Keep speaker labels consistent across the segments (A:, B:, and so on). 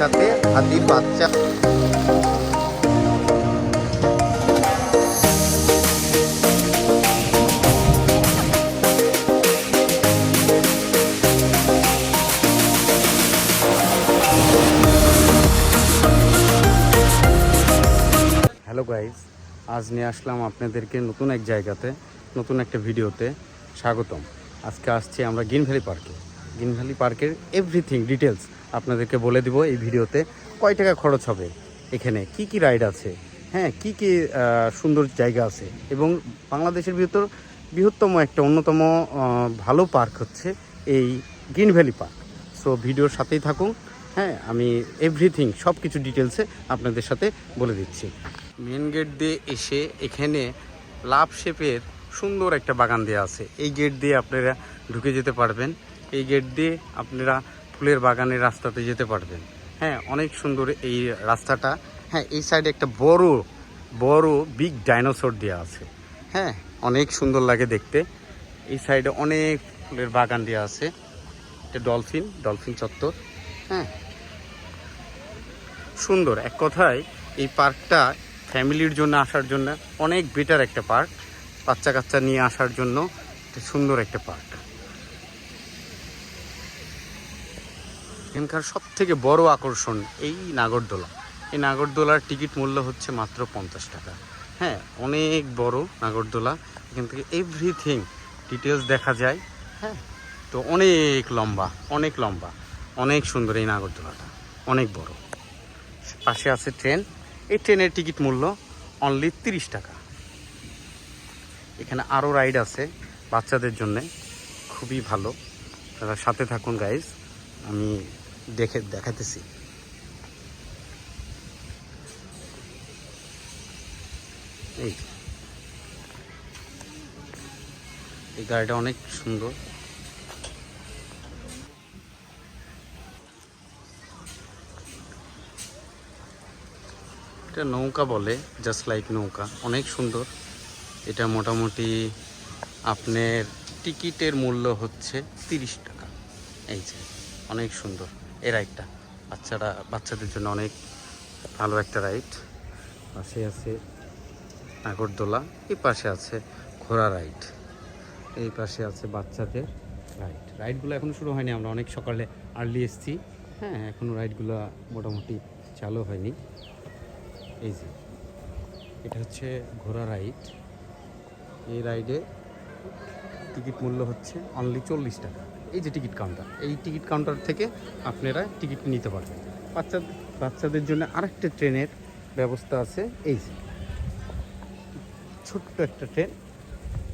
A: সাথে হাতির বাচ্চা। হ্যালো গাইজ আজ নিয়ে আসলাম আপনাদেরকে নতুন এক জায়গাতে, নতুন একটা ভিডিওতে স্বাগতম। আজকে আসছি আমরা গ্রিন ভ্যালি পার্কে। গ্রিন ভ্যালি পার্কের এভরিথিং ডিটেলস আপনাদেরকে বলে দিব এই ভিডিওতে। কয় টাকা খরচ হবে এখানে? কি কি রাইড আছে? হ্যাঁ কি কি সুন্দর জায়গা আছে? এবং বাংলাদেশের ভিতর বৃহত্তম একটা অন্যতম ভালো পার্ক হচ্ছে এই গ্রিন ভ্যালি পার্ক। সো ভিডিওর সাথেই থাকুন। হ্যাঁ আমি এভরিথিং সব কিছু ডিটেলসে আপনাদের সাথে বলে দিচ্ছি। মেন গেট দিয়ে এসে এখানে লাভ শেপের সুন্দর একটা বাগান দেওয়া আছে। এই গেট দিয়ে আপনারা ঢুকে যেতে পারবেন। এই গেট দিয়ে আপনারা ফুলের বাগানের রাস্তাতে যেতে পারবেন। হ্যাঁ অনেক সুন্দর এই রাস্তাটা। হ্যাঁ এই সাইডে একটা বড় বড় বিগ ডাইনোসর দেওয়া আছে। হ্যাঁ অনেক সুন্দর লাগে দেখতে। এই সাইডে অনেক ফুলের বাগান দেওয়া আছে। এটা ডলফিন ডলফিন চত্বর। হ্যাঁ সুন্দর। এক কথায়, এই পার্কটা ফ্যামিলির জন্য আসার জন্য অনেক বেটার একটা পার্ক। বাচ্চা কাচ্চা নিয়ে আসার জন্য সুন্দর একটা পার্ক। এখানকার সব থেকে বড় আকর্ষণ এই নাগরদোলা। এই নাগরদোলার টিকিট মূল্য হচ্ছে মাত্র পঞ্চাশ টাকা। হ্যাঁ অনেক বড় নাগরদোলা। এখান থেকে এভরিথিং ডিটেলস দেখা যায়। হ্যাঁ তো অনেক লম্বা অনেক লম্বা, অনেক সুন্দর এই নাগরদোলাটা, অনেক বড়। পাশে আছে ট্রেন এই ট্রেনের টিকিট মূল্য অনলি তিরিশ টাকা। এখানে আরও রাইড আছে বাচ্চাদের জন্যে। খুবই ভালো। তারা সাথে থাকুন গাইজ আমি দেখে দেখাতেছি এই এই গাড়িটা অনেক সুন্দর। এটা নৌকা বলে জাস্ট লাইক নৌকা। অনেক সুন্দর। এটা মোটামুটি আপনার টিকিটের মূল্য হচ্ছে তিরিশ টাকা। এই যে, অনেক সুন্দর। এই রাইডটা বাচ্চারা বাচ্চাদের জন্য অনেক ভালো একটা রাইড পাশে আছে নাগরদোলা এই পাশে আছে ঘোড়া রাইড এই পাশে আছে বাচ্চাদের রাইড রাইডগুলো এখনও শুরু হয়নি আমরা অনেক সকালে আর্লি এসছি। হ্যাঁ। এখনও রাইডগুলো মোটামুটি চালু হয়নি। এই যে এটা হচ্ছে ঘোড়া রাইড এই রাইডে টিকিট মূল্য হচ্ছে অনলি চল্লিশ টাকা। এই যে টিকিট কাউন্টার, এই টিকিট কাউন্টার থেকে আপনারা টিকিট নিতে পারবেন। বাচ্চা, বাচ্চাদের জন্য আরেকটা ট্রেনের ব্যবস্থা আছে, এই যে। ছোট্ট একটা ট্রেন,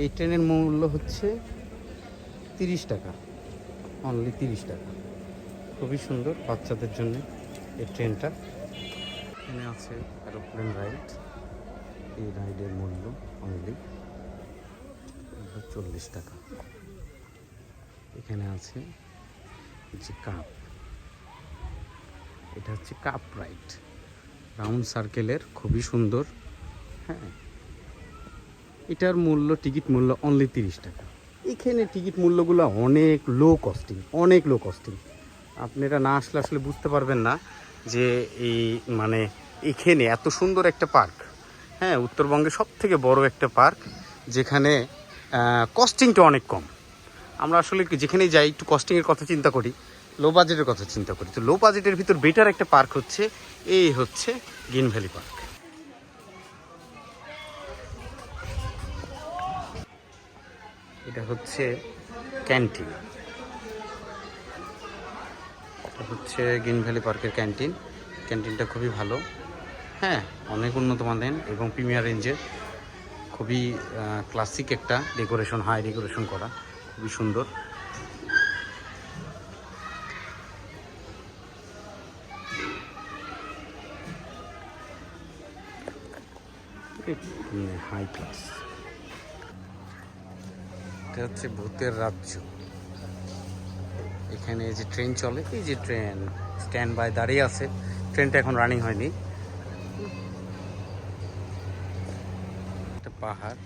A: এই ট্রেনের মূল্য হচ্ছে তিরিশ টাকা অনলি তিরিশ টাকা। খুবই সুন্দর বাচ্চাদের জন্য এই ট্রেনটা। এখানে আছে এরোপ্লেন রাইড এই রাইডের মূল্য অনলি চল্লিশ টাকা। এখানে আছে যে কাপ। এটা হচ্ছে কাপ রাইট। রাউন্ড সার্কেলের খুবই সুন্দর হ্যাঁ। এটার মূল্য, টিকিট মূল্য অনলি তিরিশ টাকা। এখানে টিকিট মূল্যগুলো অনেক লো কস্টিং অনেক লো কস্টিং আপনারা না আসলে আসলে বুঝতে পারবেন না যে এই মানে এখানে এত সুন্দর একটা পার্ক হ্যাঁ উত্তরবঙ্গে সব থেকে বড় একটা পার্ক, যেখানে কস্টিংটা অনেক কম। আমরা আসলে যেখানেই যাই, একটু কস্টিংয়ের কথা চিন্তা করি লো বাজেটের কথা চিন্তা করি। তো লো বাজেটের ভিতর বেটার একটা পার্ক হচ্ছে, এই হচ্ছে গ্রিন ভ্যালি পার্ক এটা হচ্ছে ক্যান্টিন এটা হচ্ছে গ্রিন ভ্যালি পার্কের ক্যান্টিন ক্যান্টিনটা খুবই ভালো। হ্যাঁ অনেক উন্নত মানের এবং প্রিমিয়ার রেঞ্জের খুবই ক্লাসিক একটা ডেকোরেশন হাই ডেকোরেশন করা। খুবই সুন্দর। হাই ক্লাস এটা হচ্ছে ভূতের রাজ্য। এখানে যে ট্রেন চলে, এই যে ট্রেন স্ট্যান্ড বাই দাঁড়িয়ে আছে। ট্রেনটা এখন রানিং হয়নি। একটা পাহাড়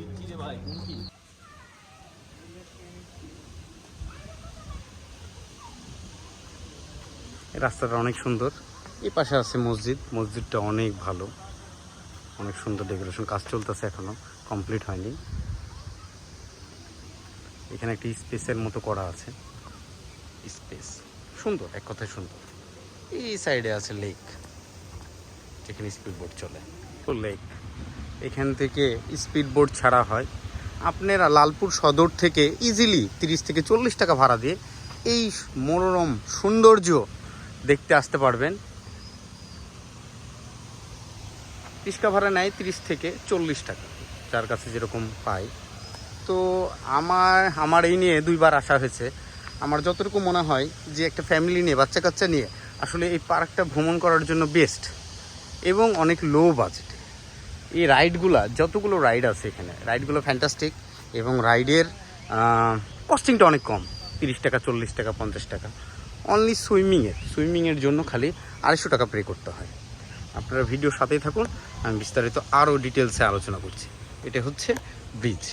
A: এই রাস্তাটা অনেক সুন্দর। এই পাশে আছে মসজিদ। মসজিদটা অনেক ভালো। অনেক সুন্দর ডেকোরেশন। কাজ চলতেছে এখনও। কমপ্লিট হয়নি। এখানে একটি স্পেসের মতো করা আছে। স্পেস। সুন্দর, এক কথায় সুন্দর। এই সাইডে আছে লেক। যেখানে স্পিড বোট চলে। তো লেক। এখান থেকে স্পিড বোট ছাড়া হয়। আপনারা লালপুর সদর থেকে ইজিলি তিরিশ থেকে চল্লিশ টাকা ভাড়া দিয়ে এই মনোরম সৌন্দর্য দেখতে আসতে পারবেন। রিক্সা ভাড়া নেয় তিরিশ থেকে চল্লিশ টাকা, যার কাছে যেরকম পাই। তো আমার আমার এই নিয়ে দুইবার আসা হয়েছে। আমার যতটুকু মনে হয় যে একটা ফ্যামিলি নিয়ে বাচ্চা কাচ্চা নিয়ে, আসলে এই পার্কটা ভ্রমণ করার জন্য বেস্ট এবং অনেক লো বাজেটে এই রাইডগুলা যতগুলো রাইড আছে এখানে রাইডগুলো ফ্যান্টাস্টিক এবং রাইডের কস্টিংটা অনেক কম, তিরিশ টাকা, চল্লিশ টাকা, পঞ্চাশ টাকা। অনলি সুইমিংয়ের সুইমিংয়ের জন্য খালি আড়াইশো টাকা পে করতে হয়। আপনারা ভিডিও সাথেই থাকুন। আমি বিস্তারিত আরও ডিটেলসে আলোচনা করছি। এটা হচ্ছে ব্রিজ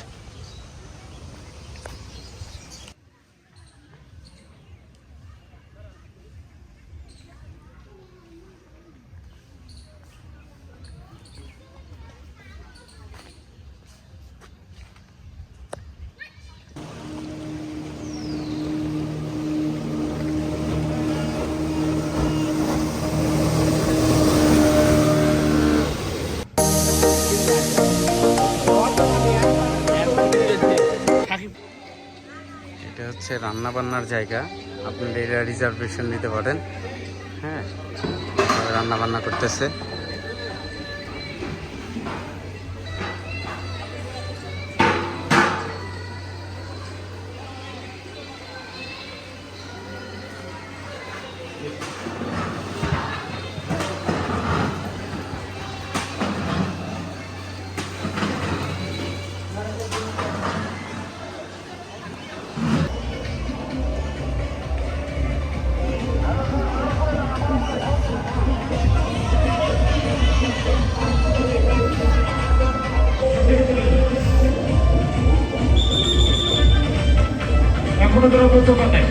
A: হচ্ছে রান্নাবান্নার জায়গা। আপনারা এটা রিজার্ভেশন নিতে পারেন। হ্যাঁ রান্না বান্না করতেছে
B: এখনও তারা বলতে পারে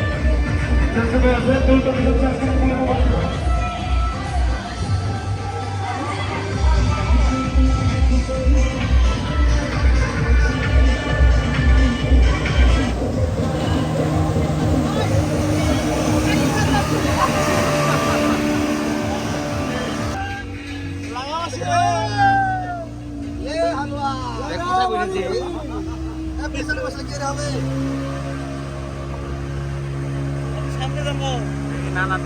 B: আছে দুটো
A: না না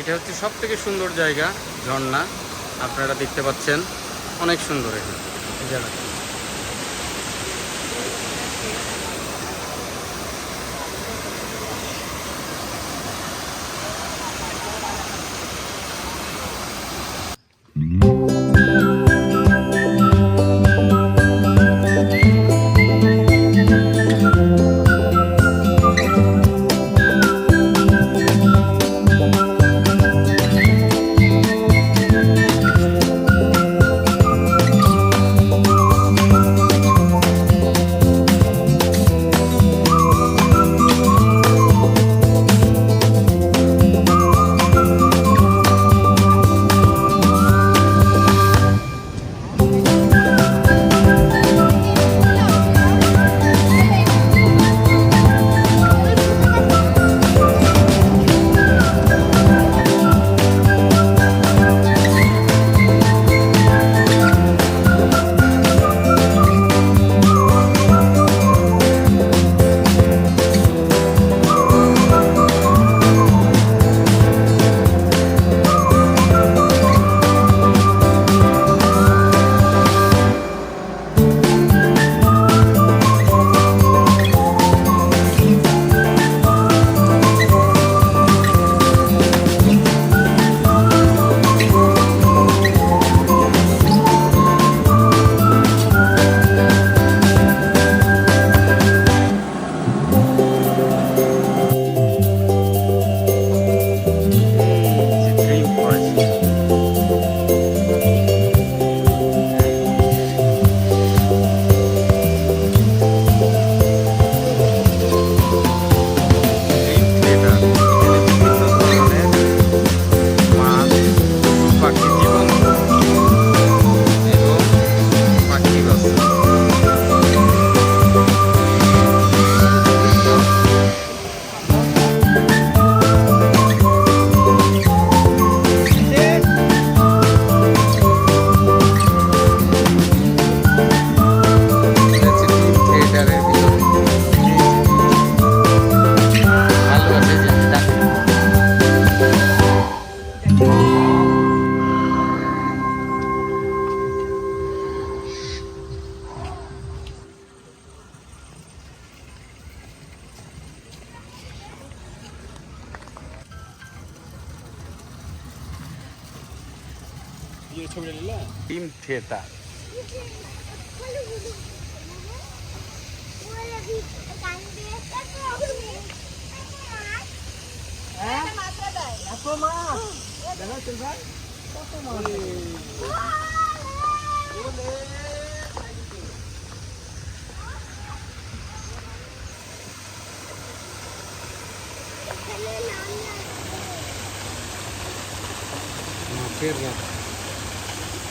A: এটা হচ্ছে সব থেকে সুন্দর জায়গা ঝর্ণা। আপনারা দেখতে পাচ্ছেন অনেক সুন্দর এখানে এই জায়গা টিম থিয়েটার মাছের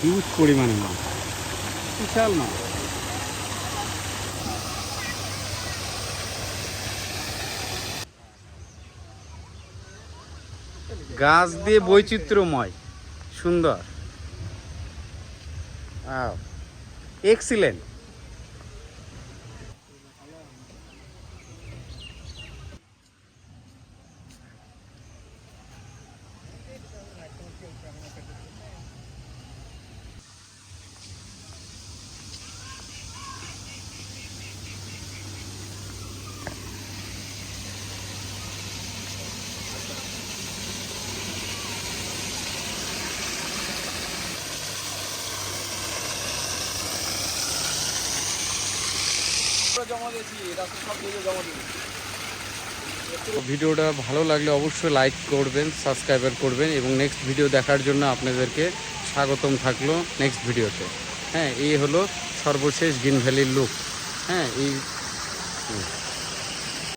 A: হিউজ পরিমাণে মাছ। বিশাল মাছ। গাছ দিয়ে বৈচিত্র্যময় সুন্দর। এক্সিলেন্ট ভিডিওটা ভালো লাগলে অবশ্যই লাইক করবেন, সাবস্ক্রাইবার করবেন এবং নেক্সট ভিডিও দেখার জন্য আপনাদেরকে স্বাগতম থাকল নেক্সট ভিডিওতে। হ্যাঁ এই হলো সর্বশেষ গ্রিন ভ্যালির লুক হ্যাঁ এই।